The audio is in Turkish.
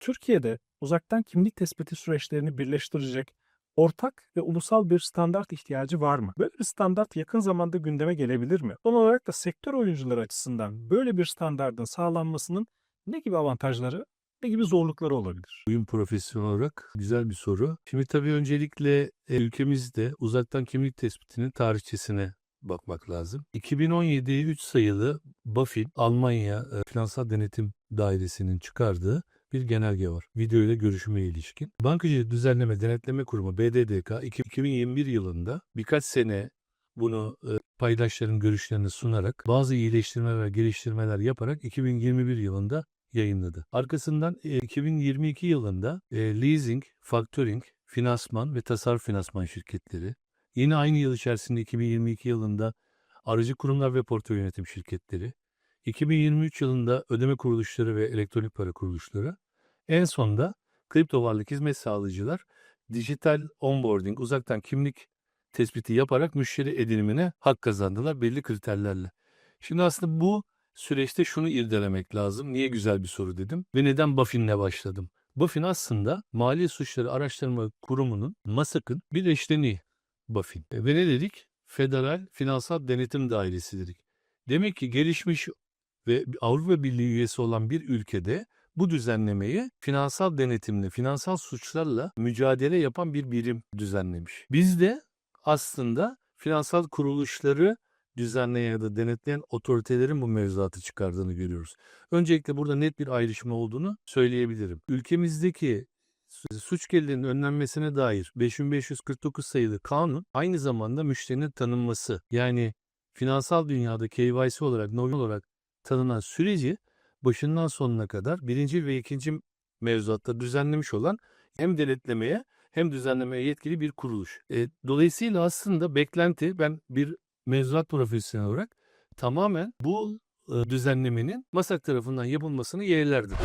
Türkiye'de uzaktan kimlik tespiti süreçlerini birleştirecek ortak ve ulusal bir standart ihtiyacı var mı? Böyle bir standart yakın zamanda gündeme gelebilir mi? Son olarak da sektör oyuncuları açısından böyle bir standardın sağlanmasının ne gibi avantajları, ne gibi zorlukları olabilir? Oyun profesyonel olarak güzel bir soru. Şimdi tabii öncelikle e, ülkemizde uzaktan kimlik tespitinin tarihçesine bakmak lazım. 2017'ye 3 sayılı BaFin Almanya e, Finansal Denetim Dairesi'nin çıkardığı bir genelge var. Video ile görüşmeye ilişkin. Bankacılık Düzenleme Denetleme Kurumu BDDK iki- 2021 yılında birkaç sene bunu e, paydaşların görüşlerini sunarak bazı iyileştirme ve geliştirmeler yaparak 2021 yılında yayınladı. Arkasından e, 2022 yılında e, leasing, factoring, finansman ve tasarruf finansman şirketleri, yine aynı yıl içerisinde 2022 yılında aracı kurumlar ve portföy yönetim şirketleri, 2023 yılında ödeme kuruluşları ve elektronik para kuruluşları, en sonda kripto varlık hizmet sağlayıcılar dijital onboarding, uzaktan kimlik tespiti yaparak müşteri edinimine hak kazandılar belli kriterlerle. Şimdi aslında bu süreçte şunu irdelemek lazım. Niye güzel bir soru dedim ve neden Bafin'le başladım? Bafin aslında Mali Suçları Araştırma Kurumu'nun MASAK'ın bir eşleniği Bafin. E, Ve ne dedik? Federal Finansal Denetim Dairesi dedik. Demek ki gelişmiş ve Avrupa Birliği üyesi olan bir ülkede bu düzenlemeyi finansal denetimle, finansal suçlarla mücadele yapan bir birim düzenlemiş. Biz de aslında finansal kuruluşları düzenleyen ya da denetleyen otoritelerin bu mevzuatı çıkardığını görüyoruz. Öncelikle burada net bir ayrışma olduğunu söyleyebilirim. Ülkemizdeki su- suç gelirlerinin önlenmesine dair 5549 sayılı kanun aynı zamanda müşterinin tanınması yani finansal dünyada KYC olarak, novel olarak tanınan süreci başından sonuna kadar birinci ve ikinci mevzuatta düzenlemiş olan hem denetlemeye hem düzenlemeye yetkili bir kuruluş. E, dolayısıyla aslında beklenti ben bir mevzuat profesyonel olarak tamamen bu e, düzenlemenin MASAK tarafından yapılmasını yeğlerdim.